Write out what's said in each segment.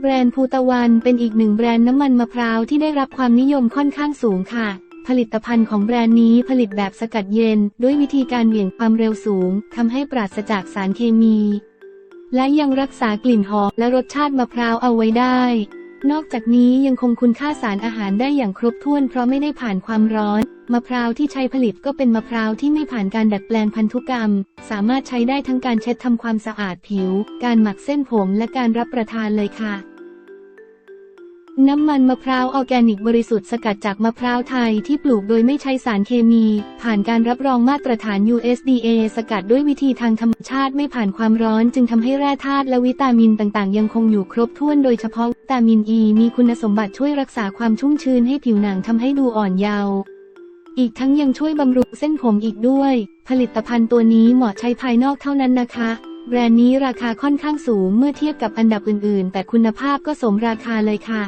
แบรนด์ภูตะวันเป็นอีกหนึ่งแบรนด์น้ำมันมะพร้าวที่ได้รับความนิยมค่อนข้างสูงค่ะ ผลิตภัณฑ์ของแบรนด์นี้ผลิตแบบสกัดเย็น ด้วยวิธีการเหวี่ยงความเร็วสูงทำให้ปราศจากสารเคมี และยังรักษากลิ่นหอมและรสชาติมะพร้าวเอาไว้ได้ นอกจากนี้ยังคงคุณค่าสารอาหารได้อย่างครบถ้วนเพราะไม่ได้ผ่านความร้อน มะพร้าวที่ใช้ผลิตก็เป็นมะพร้าวที่ไม่ผ่านการดัดแปลงพันธุกรรม สามารถใช้ได้ทั้งการเช็ดทำความสะอาดผิว การหมักเส้นผมและการรับประทานเลยค่ะ น้ำมันมะพร้าวออแกนิกบริสุทธิ์สกัดจากมะพร้าวไทยที่ปลูกโดยไม่ใช้สารเคมี ผ่านการรับรองมาตรฐาน USDA สกัดด้วยวิธีทางธรรมชาติไม่ผ่านความร้อน จึงทำให้แร่ธาตุและวิตามินต่างๆ ยังคงอยู่ครบถ้วนโดยเฉพาะวิตามินอ e ีมีคุณสมบัติช่วยรักษาความชุ่มชื้นให้ผิวหนังทำให้ดูอ่อนเยาว์อีกทั้งยังช่วยบำรุงเส้นผมอีกด้วย ผลิตภัณฑ์ตัวนี้เหมาะใช้ภายนอกเท่านั้นนะคะแบรนด์นี้ราคาค่อนข้างสูงเมื่อเทียบกับอันดับอื่นๆ แต่คุณภาพก็สมราคาเลยค่ะ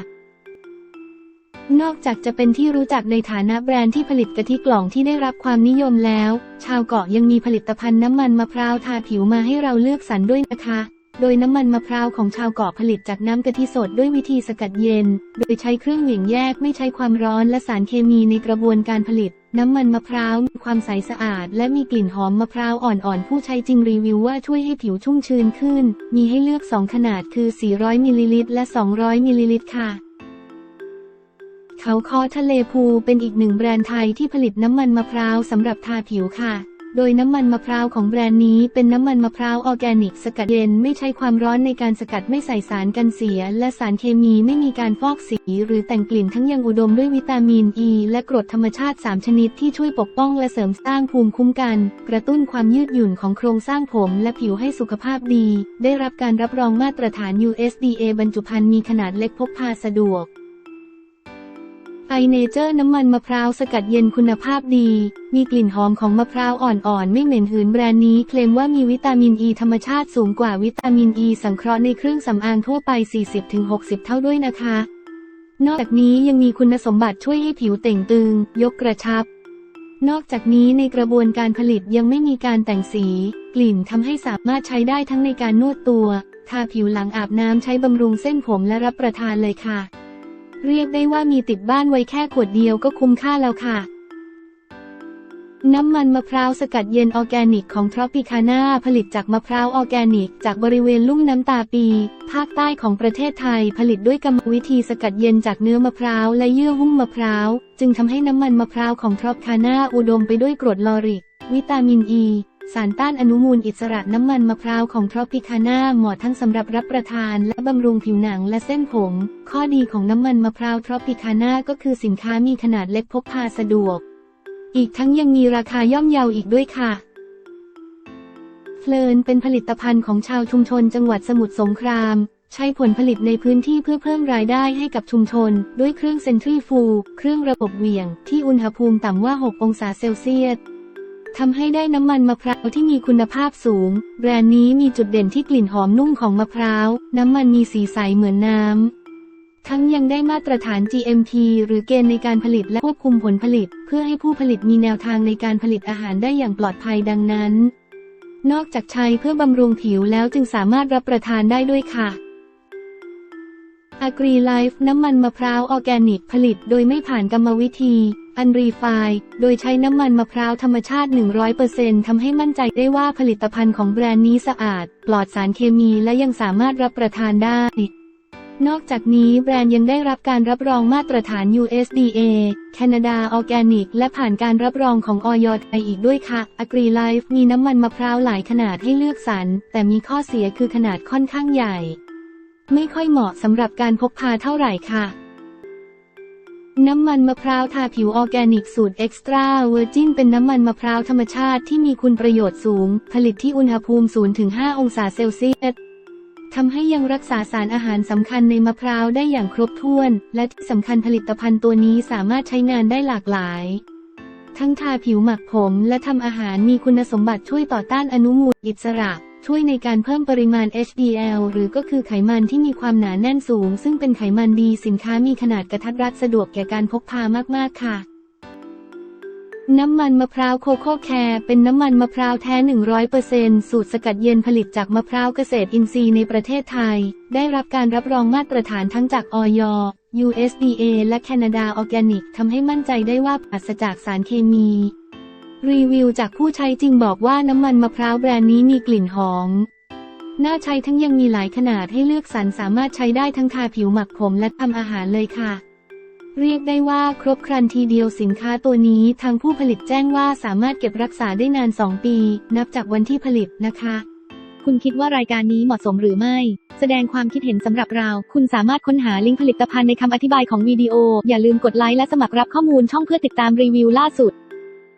นอกจากจะเป็นที่รู้จักในฐานะแบรนด์ที่ผลิตกะทิกล่องที่ได้รับความนิยมแล้ว ชาวเกาะยังมีผลิตภัณฑ์น้ำมันมะพร้าวทาผิวมาให้เราเลือกสรรด้วยนะคะ โดยน้ำมันมะพร้าวของชาวเกาะผลิตจากน้ำกะทิสดด้วยวิธีสกัดเย็น โดยใช้เครื่องเหวี่ยงแยกไม่ใช้ความร้อนและสารเคมีในกระบวนการผลิต น้ำมันมะพร้าวมีความใสสะอาด และมีกลิ่นหอมมะพร้าวอ่อนๆ ผู้ใช้จริงรีวิวว่าช่วยให้ผิวชุ่มชื้นขึ้น มีให้เลือก 2 ขนาดคือ 400มิลลิลิตรและ 200มิลลิลิตรค่ะ เขาคอทะเลพูเป็นอีกหนึ่งแบรนด์ไทยที่ผลิตน้ำมันมะพร้าวสำหรับทาผิวค่ะ โดยน้ำมันมะพร้าวของแบรนด์นี้เป็นน้ำมันมะพร้าวออร์แกนิก สกัดเย็นไม่ใช้ความร้อนในการสกัดไม่ใส่สารกันเสีย และสารเคมีไม่มีการฟอกสี หรือแต่งกลิ่นทั้งยังอุดมด้วยวิตามินอ e ีและกรดธรรมชาติ 3 ชนิดที่ช่วยปกป้องและเสริมสร้างภูมิคุ้มกัน กระตุ้นความยืดหยุ่นของโครงสร้างผม และผิวให้สุขภาพดี ได้รับการรับรองมาตรฐาน USDA บรรจุภัณฑ์มีขนาดเล็กพกพาสะดวก ไอเนเจอร์น้ำมันมะพร้าวสกัดเย็นคุณภาพดี มีกลิ่นหอมของมะพร้าวอ่อนๆ ไม่เหม็นหืนแบรนด์นี้เคลมว่ามีวิตามินอ e ีธรรมชาติสูงกว่าวิตามินอ e ีสังเคราะห์ในเครื่องสำอางทั่วไป 40-60 เท่าด้วยนะคะ นอกจากนี้ยังมีคุณสมบัติช่วยให้ผิวเต่งตึง ยกกระชับ นอกจากนี้ในกระบวนการผลิตยังไม่มีการแต่งสี กลิ่นทำให้สามารถใช้ได้ทั้งในการนวดตัว ทาผิวหลังอาบน้ำใช้บำรุงเส้นผมและรับประทานเลยค่ะ เรียกได้ว่ามีติดบ้านไว้แค่ขวดเดียวก็คุ้มค่าแล้วค่ะ น้ำมันมะพร้าวสกัดเย็นออร์แกนิกของทรอปิคาน่าผลิตจากมะพร้าวออร์แกนิก จากบริเวณลุ่มน้ำตาปี ภาคใต้ของประเทศไทยผลิตด้วยกรรมวิธีสกัดเย็นจากเนื้อมะพร้าวและเยื่อหุ้มมะพร้าว จึงทำให้น้ำมันมะพร้าวของทรอปิคาน่าอุดมไปด้วยกรดลอริก วิตามินอ e, ี สารต้านอนุมูลอิสระน้ำมันมะพร้าวของทรอปิคาน่าเหมาะทั้งสำหรับรับประทานและบำรุงผิวหนังและเส้นผม ข้อดีของน้ำมันมะพร้าวทรอปิคาน่าก็คือสินค้ามีขนาดเล็กพกพาสะดวก อีกทั้งยังมีราคาย่อมเยาอีกด้วยค่ะเพลินเป็นผลิตภัณฑ์ของชาวชุมชนจังหวัดสมุทรสงคราม ใช้ผลผลิตในพื้นที่เพื่อเพิ่มรายได้ให้กับชุมชน ด้วยเครื่องเซนทรีฟู เครื่องระบบเหวี่ยง ที่อุณหภูมิต่ำว่า 6 องศาเซลเซียส ทำให้ได้น้ำมันมะพร้าวที่มีคุณภาพสูง แบรนด์นี้มีจุดเด่นที่กลิ่นหอมนุ่มของมะพร้าว น้ำมันมีสีใสเหมือนน้ำ ทั้งยังได้มาตรฐาน GMP หรือเกณฑ์ในการผลิตและควบคุมผลผลิต เพื่อให้ผู้ผลิตมีแนวทางในการผลิตอาหารได้อย่างปลอดภัยดังนั้น นอกจากใช้เพื่อบำรุงผิวแล้วจึงสามารถรับประทานได้ด้วยค่ะ Agri Life น้ำมันมะพร้าวออแกนิกผลิตโดยไม่ผ่านกรรมวิธี อันรีไฟโดยใช้น้ำมันมะพร้าวธรรมชาติ 100%ทำให้มั่นใจได้ว่าผลิตภัณฑ์ของแบรนด์นี้สะอาด ปลอดสารเคมีและยังสามารถรับประทานได้ นอกจากนี้แบรนด์ยังได้รับการรับรองมาตรฐาน USDA แคนาดาออแกนิก และผ่านการรับรองของออยไทยอีกด้วยค่ะ Agri Life มีน้ำมันมะพร้าวหลายขนาดให้เลือกสรรแต่มีข้อเสียคือขนาดค่อนข้างใหญ่ ไม่ค่อยเหมาะสำหรับการพกพาเท่าไหร่ค่ะ น้ำมันมะพร้าวทาผิวออร์แกนิกสูตรเอ็กซ์ตร้าเวอร์จินเป็นน้ำมันมะพร้าวธรรมชาติที่มีคุณประโยชน์สูง ผลิตที่อุณหภูมิ 0-5 องศาเซลเซียสทำให้ยังรักษาสารอาหารสำคัญในมะพร้าวได้อย่างครบถ้วน และที่สำคัญผลิตภัณฑ์ตัวนี้สามารถใช้งานได้หลากหลาย ทั้งทาผิวหมักผมและทำอาหารมีคุณสมบัติช่วยต่อต้านอนุมูลอิสระ ช่วยในการเพิ่มปริมาณ HDL หรือก็คือไขมันที่มีความหนาแน่นสูง ซึ่งเป็นไขมันดีสินค้ามีขนาดกระทัดรัดสะดวกแก่การพกพามาก ๆ ค่ะ น้ำมันมะพร้าวโคโค่แคร์เป็นน้ำมันมะพร้าวแท้ 100%สูตรสกัดเย็นผลิตจากมะพร้าวเกษตรอินทรีย์ในประเทศไทย ได้รับการรับรองมาตรฐานทั้งจากออย USDA และแคนาดาออร์แกนิกทำให้มั่นใจได้ว่าปราศจากสารเคมี รีวิวจากผู้ใช้จริงบอกว่าน้ำมันมะพร้าวแบรนด์นี้มีกลิ่นหอม น่าใช้ทั้งยังมีหลายขนาดให้เลือกสรรสามารถใช้ได้ทั้งทาผิวหมักผมและทำอาหารเลยค่ะ เรียกได้ว่าครบครันทีเดียวสินค้าตัวนี้ทางผู้ผลิตแจ้งว่าสามารถเก็บรักษาได้นาน 2 ปี นับจากวันที่ผลิตนะคะ คุณคิดว่ารายการนี้เหมาะสมหรือไม่ แสดงความคิดเห็นสำหรับเรา คุณสามารถค้นหาลิงก์ผลิตภัณฑ์ในคำอธิบายของวิดีโอ อย่าลืมกดไลค์และสมัครรับข้อมูลช่องเพื่อติดตามรีวิวล่าสุด